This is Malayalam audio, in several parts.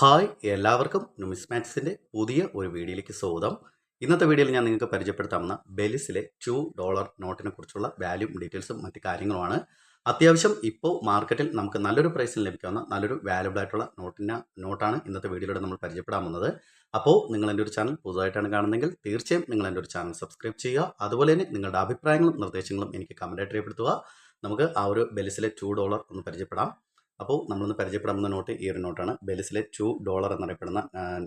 ഹായ് എല്ലാവർക്കും നുമിസ്മാറ്റ്സിന്റെ പുതിയ ഒരു വീഡിയോയിലേക്ക് സ്വാഗതം. ഇന്നത്തെ വീഡിയോയിൽ ഞാൻ നിങ്ങൾക്ക് പരിചയപ്പെടുത്താവുന്ന ബെലിസിലെ ടു ഡോളർ നോട്ടിനെ കുറിച്ചുള്ള വാല്യൂ ഡീറ്റെയിൽസും മറ്റു കാര്യങ്ങളുമാണ്. അത്യാവശ്യം ഇപ്പോൾ മാർക്കറ്റിൽ നമുക്ക് നല്ലൊരു പ്രൈസിൽ ലഭിക്കാവുന്ന നല്ലൊരു വാല്യൂബിൾ ആയിട്ടുള്ള നോട്ടിന്റെ നോട്ടാണ് ഇന്നത്തെ വീഡിയോയിലൂടെ നമ്മൾ പരിചയപ്പെടാൻ വന്നത് അപ്പോൾ നിങ്ങൾ എന്റെ ഒരു ചാനൽ പുതുതായിട്ടാണ് കാണുന്നതെങ്കിൽ തീർച്ചയായും നിങ്ങൾ എന്റെ ഒരു ചാനൽ സബ്സ്ക്രൈബ് ചെയ്യുക. അതുപോലെ തന്നെ നിങ്ങളുടെ അഭിപ്രായങ്ങളും നിർദ്ദേശങ്ങളും എനിക്ക് കമന്റായിട്ട് രേഖപ്പെടുത്തുക. നമുക്ക് ആ ഒരു ബെലിസിലെ ടു ഡോളർ ഒന്ന് പരിചയപ്പെടാം. അപ്പോൾ നമ്മളൊന്ന് പരിചയപ്പെടാവുന്ന നോട്ട് ഈ ഒരു നോട്ടാണ്. ബെലിസിലെ ടു ഡോളർ എന്നറിയപ്പെടുന്ന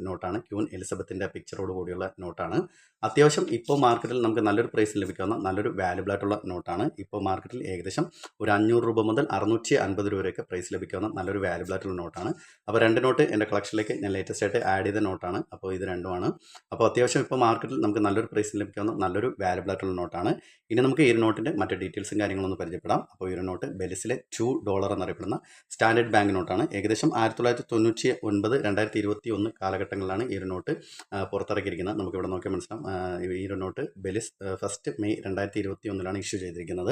നോട്ടാണ്. ക്യൂൻ എലിസബത്തിന്റെ പിക്ചറോട് കൂടിയുള്ള നോട്ടാണ്. അത്യാവശ്യം ഇപ്പോൾ മാർക്കറ്റിൽ നമുക്ക് നല്ലൊരു പ്രൈസിൽ ലഭിക്കാവുന്ന നല്ലൊരു വാല്യുബിൾ ആയിട്ടുള്ള നോട്ടാണ്. ഇപ്പോൾ മാർക്കറ്റിൽ ഏകദേശം ഒരു അഞ്ഞൂറ് രൂപ മുതൽ അറുന്നൂറ്റി അൻപത് രൂപ വരെയൊക്കെ പ്രൈസ് ലഭിക്കാവുന്ന നല്ലൊരു വാല്യുബിൾ ആയിട്ടുള്ള നോട്ടാണ്. അപ്പോൾ രണ്ട് നോട്ട് എന്റെ കളക്ഷനിലേക്ക് ഞാൻ ലേറ്റസ്റ്റ് ആയിട്ട് ആഡ് ചെയ്ത നോട്ടാണ്. അപ്പോൾ ഇത് രണ്ടുമാണ്. അപ്പോൾ അത്യാവശ്യം ഇപ്പോൾ മാർക്കറ്റിൽ നമുക്ക് നല്ലൊരു പ്രൈസിൽ ലഭിക്കാവുന്ന നല്ലൊരു വാല്യുബിൾ ആയിട്ടുള്ള നോട്ടാണ്. ഇനി നമുക്ക് ഈ നോട്ടിന്റെ മറ്റു ഡീറ്റെയിൽസും കാര്യങ്ങളൊന്നും പരിചയപ്പെടാം. അപ്പോൾ ഈ നോട്ട് ബെലിസിലെ ടു ഡോളർ എന്നറിയപ്പെടുന്ന സ്റ്റാൻഡേർഡ് ബാങ്ക് നോട്ടാണ്. ഏകദേശം ആയിരത്തി തൊള്ളായിരത്തി തൊണ്ണൂറ്റി ഒൻപത് രണ്ടായിരത്തി ഇരുപത്തി ഒന്ന് കാലഘട്ടങ്ങളിലാണ് ഈ ഒരു നോട്ട് പുറത്തിറക്കിയിരിക്കുന്നത്. നമുക്കിവിടെ നോക്കിയാൽ മനസ്സിലാവും ഈ ഒരു നോട്ട് ബെലിസ് ഫസ്റ്റ് മെയ് രണ്ടായിരത്തി ഇരുപത്തി ഒന്നിലാണ് ഇഷ്യൂ ചെയ്തിരിക്കുന്നത്.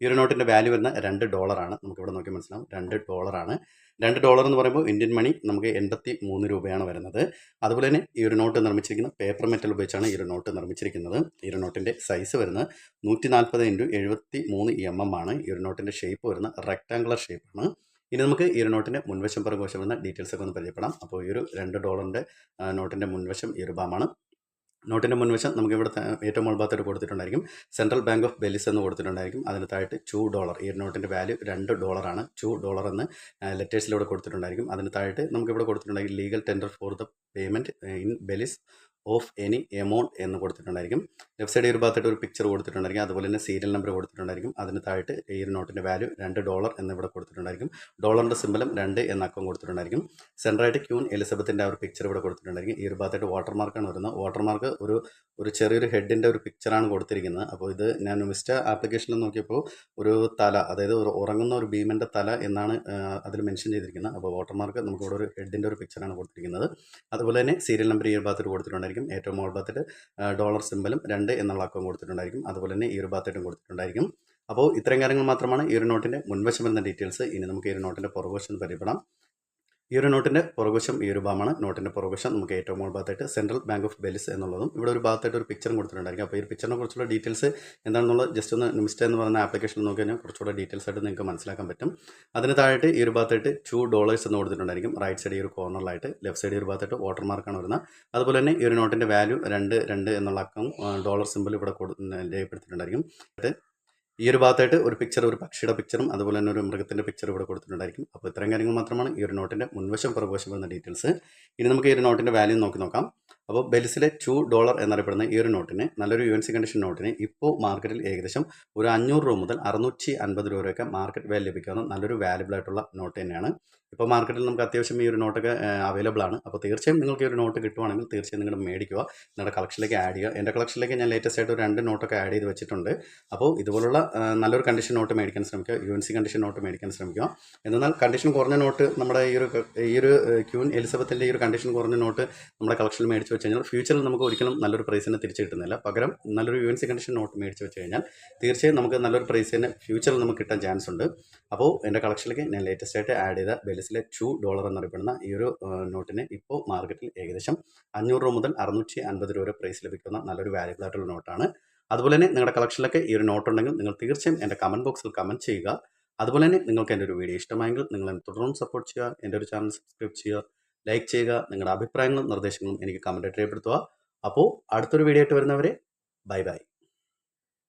ഈ ഒരു നോട്ടിന്റെ വാല്യൂ വരുന്ന രണ്ട് ഡോളറാണ് നമുക്കിവിടെ നോക്കിയാൽ മനസ്സിലാവും രണ്ട് ഡോളറാണ് രണ്ട് ഡോളർ എന്ന് പറയുമ്പോൾ ഇന്ത്യൻ മണി നമുക്ക് എൺപത്തി മൂന്ന് രൂപയാണ് വരുന്നത്. അതുപോലെ തന്നെ ഈ ഒരു നോട്ട് നിർമ്മിച്ചിരിക്കുന്ന പേപ്പർ മെറ്റൽ ഉപയോഗിച്ചാണ് ഈ ഒരു നോട്ട് നിർമ്മിച്ചിരിക്കുന്നത്. ഈ ഒരു നോട്ടിന്റെ സൈസ് വരുന്നത് നൂറ്റി നാൽപ്പത് ഇന്റു എഴുപത്തി മൂന്ന് എം എം ആണ്. ഈ ഒരു നോട്ടിന്റെ ഷേപ്പ് വരുന്ന റെക്ടാങ്കുലർ ഷേപ്പാണ് ഇനി നമുക്ക് ഈ ഒരു നോട്ടിന്റെ മുൻവശം പുറകുവശം എന്ന ഡീറ്റെയിൽസ് ഒക്കെ ഒന്ന് പരിചയപ്പെടാം. അപ്പോൾ ഈ ഒരു രണ്ട് ഡോളറിന്റെ നോട്ടിന്റെ മുൻവശം ഈ ഒരു ബാമാണ്. നോട്ടിന്റെ മുൻവശം നമുക്ക് ഇവിടെ ഏറ്റവും മുൾഭാഗത്തായിട്ട് കൊടുത്തിട്ടുണ്ടായിരിക്കും. സെൻട്രൽ ബാങ്ക് ഓഫ് ബെലിസ് എന്ന് കൊടുത്തിട്ടുണ്ടായിരിക്കും. അതിന് താഴത്ത് ടു ഡോളർ ഈ നോട്ടിന്റെ വാല്യൂ രണ്ട് ഡോളറാണ് ടു ഡോളർ എന്ന് ലെറ്റേഴ്സിലൂടെ കൊടുത്തിട്ടുണ്ടായിരിക്കും. അതിന് താഴത്ത് നമുക്കിവിടെ കൊടുത്തിട്ടുണ്ടായിരിക്കും legal tender for the payment in Belize of any amount എന്ന് കൊടുത്തിട്ടുണ്ടായിരിക്കും. ലെഫ്റ്റ് സൈഡ് ഒരു ഭാഗത്തായിട്ട് ഒരു പിക്ചർ കൊടുത്തിട്ടുണ്ടായിരിക്കും. അതുപോലെ തന്നെ സീരിയൽ നമ്പർ കൊടുത്തിട്ടുണ്ടായിരിക്കും. അതിന് താഴത്ത് ഈ ഒരു നോട്ടിന്റെ വാല്യൂ രണ്ട് ഡോളർ എന്നിവിടെ കൊടുത്തിട്ടുണ്ടായിരിക്കും. ഡോളറിന്റെ സിമ്പലും രണ്ട് എന്ന അക്കം കൊടുത്തിട്ടുണ്ടായിരിക്കും. സെൻട്രായിട്ട് ക്യൂൺ എലിസബത്തിന്റെ ആ ഒരു പിക്ചർ ഇവിടെ കൊടുത്തിട്ടുണ്ടായിരിക്കും. ഈ ഒരു ഭാഗത്തായിട്ട് വാട്ടർമാർക്കാണ് വരുന്നത്. വാട്ടർമാർക്ക് ഒരു ഒരു ചെറിയൊരു ഹെഡിന്റെ ഒരു പിക്ചറാണ് കൊടുത്തിരിക്കുന്നത്. അപ്പോൾ ഇത് ഞാൻ മിസ്റ്റ ആപ്ലിക്കേഷനിൽ നോക്കിയപ്പോൾ ഒരു തല അതായത് ഒരു ഉറങ്ങുന്ന ഒരു ഭീമന്റെ തല എന്നാണ് അതിൽ മെൻഷൻ ചെയ്തിരിക്കുന്നത്. അപ്പോൾ വാട്ടർമാർക്ക് നമുക്ക് ഇവിടെ ഒരു ഹെഡിന്റെ ഒരു പിക്ചറാണ് കൊടുത്തിരിക്കുന്നത്. അതുപോലെ തന്നെ സീരിയൽ നമ്പർ ഈ ഒരു ഭാഗത്തോട്ട് കൊടുത്തിട്ടുണ്ടായിരിക്കും. ഏറ്റവും മുകൾ ഭാഗത്തായിട്ട് ഡോളർ സിമ്പലും രണ്ട് എന്നുള്ള അക്കവും കൊടുത്തിട്ടുണ്ടായിരിക്കും. അതുപോലെ തന്നെ ഈ ഒരു ഭാഗത്തായിട്ടും കൊടുത്തിട്ടുണ്ടായിരിക്കും. അപ്പോൾ ഇത്രയും കാര്യങ്ങൾ മാത്രമാണ് ഈ ഒരു നോട്ടിന്റെ മുൻവശം വരുന്ന ഡീറ്റെയിൽസ് ഇനി നമുക്ക് ഈ ഒരു നോട്ടിന്റെ പുറകുവശം പരിചയപ്പെടാം. ഈ ഒരു നോട്ടിന്റെ പുറകുവശം ഈ ഒരു ഭാഗമാണ്. നോട്ടിന്റെ പുറകുവശം നമുക്ക് ഏറ്റവും മുകൾ ഭാഗത്തായിട്ട് സെൻട്രൽ ബാങ്ക് ഓഫ് ബെലിസ് എന്നുള്ളതും ഇവിടെ ഒരു ഭാഗത്തായിട്ട് ഒരു പിക്ചറും കൊടുത്തിട്ടുണ്ടായിരിക്കും. അപ്പോൾ ഈ പിക്ചറിനെ കുറിച്ചുള്ള ഡീറ്റെയിൽസ് എന്താണെന്നുള്ളത് ജസ്റ്റ് ഒന്ന് നിമിസ്റ്റ എന്ന് പറയുന്ന ആപ്ലിക്കേഷൻ നോക്കി കഴിഞ്ഞാൽ കുറച്ചുകൂടെ ഡീറ്റെയിൽസ് ആയിട്ട് നിങ്ങൾക്ക് മനസ്സിലാക്കാൻ പറ്റും. അതിന് താഴെയായിട്ട് ഈ ഒരു ഭാഗത്തായിട്ട് ടു ഡോളേഴ്സ് എന്ന് കൊടുത്തിട്ടുണ്ടായിരിക്കും. റൈറ്റ് സൈഡ് ഈ ഒരു കോർണറിലായിട്ട് ലെഫ്റ്റ് സൈഡ് ഈ ഒരു ഭാഗത്തായിട്ട് വാട്ടർ മാർക്കാണ് വരുന്നത്. അതുപോലെ തന്നെ ഈ ഒരു നോട്ടിന്റെ വാല്യൂ രണ്ട് രണ്ട് എന്നുള്ള അക്കം ഡോളർ സിമ്പിൾ ഇവിടെ കൊടു രേഖപ്പെടുത്തിയിട്ടുണ്ടായിരിക്കും. ഈ ഒരു ഭാഗത്തായിട്ട് ഒരു പിക്ചർ ഒരു പക്ഷിയുടെ പിക്ചറും അതുപോലെ തന്നെ ഒരു മൃഗത്തിന്റെ പിക്ചർ ഇവിടെ കൊടുത്തിട്ടുണ്ടായിരിക്കും. അപ്പോൾ ഇത്രയും കാര്യങ്ങൾ മാത്രമാണ് ഈ ഒരു നോട്ടിന്റെ മുൻവശം പുറകുവശം വരുന്ന ഡീറ്റെയിൽസ് ഇനി നമുക്ക് ഈ ഒരു നോട്ടിന്റെ വാല്യൂ നോക്കി നോക്കാം. അപ്പോൾ ബെൽസിലെ ടു ഡോളർ എന്നറിയപ്പെടുന്ന ഈ ഒരു നോട്ടിന് നല്ലൊരു യു എൻ സി കണ്ടീഷൻ നോട്ടിന് ഇപ്പോൾ മാർക്കറ്റിൽ ഏകദേശം ഒരു അഞ്ഞൂറ് രൂപ മുതൽ അറുന്നൂറ്റി അൻപത് രൂപ വരെയൊക്കെ മാർക്കറ്റ് വാല്യൂ ലഭിക്കാവുന്ന നല്ലൊരു വാല്യബിൾ ആയിട്ടുള്ള നോട്ട് തന്നെയാണ്. ഇപ്പോൾ മാർക്കറ്റിൽ നമുക്ക് അത്യാവശ്യം ഈ ഒരു നോട്ടൊക്കെ അവൈലബിൾ ആണ്. അപ്പോൾ തീർച്ചയായും നിങ്ങൾക്ക് ഈ ഒരു നോട്ട് കിട്ടുവാണെങ്കിൽ തീർച്ചയായും നിങ്ങൾ മേടിക്കുക നിങ്ങളുടെ കളക്ഷനിലേക്ക് ആഡ് ചെയ്യുക. എന്റെ കളക്ഷനിലേക്ക് ഞാൻ ലേറ്റസ്റ്റ് ആയിട്ട് ഒരു രണ്ട് നോട്ടൊക്കെ ആഡ് ചെയ്ത് വെച്ചിട്ടുണ്ട്. അപ്പോൾ ഇതുപോലുള്ള നല്ലൊരു കണ്ടീഷൻ നോട്ട് മേടിക്കാൻ ശ്രമിക്കുക U N C condition note മേടിക്കാൻ ശ്രമിക്കുക. എന്നാൽ കണ്ടീഷൻ കുറഞ്ഞ നോട്ട് നമ്മുടെ ഈ ഒരു ഈ ഒരു ക്യൂൻ എലിസബത്തിന്റെ ഈ ഒരു കണ്ടീഷൻ കുറഞ്ഞ നോട്ട് നമ്മുടെ കളക്ഷനിൽ മേടിച്ച് വെച്ച് കഴിഞ്ഞാൽ ഫ്യൂച്ചറിൽ നമുക്ക് ഒരിക്കലും നല്ലൊരു പ്രൈസ് തന്നെ തിരിച്ചു കിട്ടുന്നില്ല. പകരം നല്ലൊരു U N C condition note മേടിച്ച് വെച്ച് കഴിഞ്ഞാൽ തീർച്ചയായും നമുക്ക് നല്ലൊരു പ്രൈസ് തന്നെ ഫ്യൂച്ചറിൽ നമുക്ക് കിട്ടാൻ ചാൻസ് ഉണ്ട്. അപ്പോൾ എന്റെ കളക്ഷനിലേക്ക് ഞാൻ ലേറ്റസ്റ്റ് ആയിട്ട് ആഡ് ചെയ്ത ബെലിസിലെ ടു ഡോളർ എന്നറിയപ്പെടുന്ന ഈ ഒരു നോട്ടിന് ഇപ്പോൾ മാർക്കറ്റിൽ ഏകദേശം അഞ്ഞൂറ് രൂപ മുതൽ അറുന്നൂറ്റി അൻപത് രൂപ വരെ പ്രൈസ് ലഭിക്കുന്ന നല്ലൊരു വാല്യബിൾ ആയിട്ടുള്ള നോട്ടാണ്. അതുപോലെ തന്നെ നിങ്ങളുടെ കളക്ഷനിലൊക്കെ ഈ ഒരു നോട്ട് ഉണ്ടെങ്കിൽ നിങ്ങൾ തീർച്ചയായും എന്റെ കമന്റ് ബോക്സിൽ കമന്റ് ചെയ്യുക. അതുപോലെ തന്നെ നിങ്ങൾക്ക് എന്റെ ഒരു വീഡിയോ ഇഷ്ടമായെങ്കിൽ നിങ്ങൾ തുടർന്നും സപ്പോർട്ട് ചെയ്യുക. എന്റെ ഒരു ചാനൽ സബ്സ്ക്രൈബ് ചെയ്യുക ലൈക്ക് ചെയ്യുക നിങ്ങളുടെ അഭിപ്രായങ്ങളും നിർദ്ദേശങ്ങളും എനിക്ക് കമന്റ് രേഖപ്പെടുത്തുക. അപ്പോൾ അടുത്തൊരു വീഡിയോ ആയിട്ട് വരുന്നവരെ ബൈ ബൈ